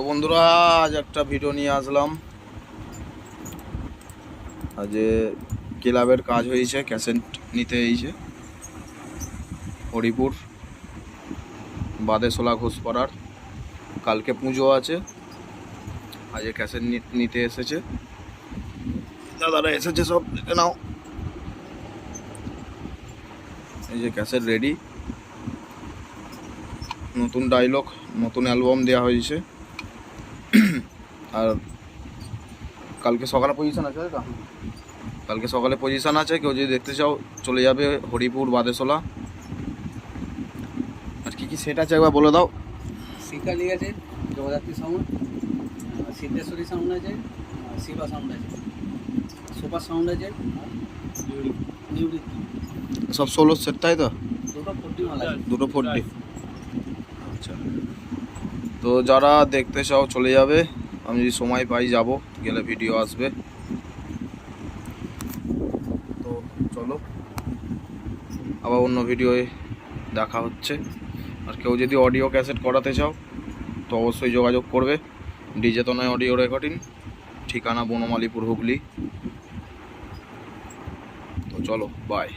তো বন্ধুরা, আজ একটা ভিডিও নিয়ে আসলাম। আজ ক্লাবের কাজ হয়েছে ক্যাসেট নিতে হয়েছে। হরিপুর, বাদেশোলা ঘোষপাড়ার। কালকে পুজো আছে, আজ ক্যাসেট নিতে এসেছে। দাদারা এসেছে সব নাও। এই যে ক্যাসেট রেডি। নতুন ডায়লগ নতুন অ্যালবাম দেওয়া হয়েছে। আর কালকে সকালে পজিশন আছে? কালকে সকালে পজিশন আছে কেউ যদি দেখতে চাও চলে যাবে হরিপুর বাদেশোলা। আর কি কি সেট আছে একবার বলে দাও। শিকালি আছে জগদ্ধাত্রী সাউন্ড সিদ্ধেশ্বরী সাউন্ড আছে শিবা সাউন্ড আছে সুপার সাউন্ড আছে সব ষোলো সেট তাই তো? দুটো ফোরটি। আচ্ছা। তো যারা দেখতে চাও চলে যাবে। আমি যদি সময় পাই যাব, গেলে ভিডিও আসবে। তো চলো, আবার অন্য ভিডিওয়ে দেখা হচ্ছে। আর কেউ যদি অডিও ক্যাসেট করাতে চাও, তো অবশ্যই যোগাযোগ করবে। ডিজে তো নয় অডিও রেকর্ডিং ঠিকানা বনমালীপুর হুগলি। তো চলো বাই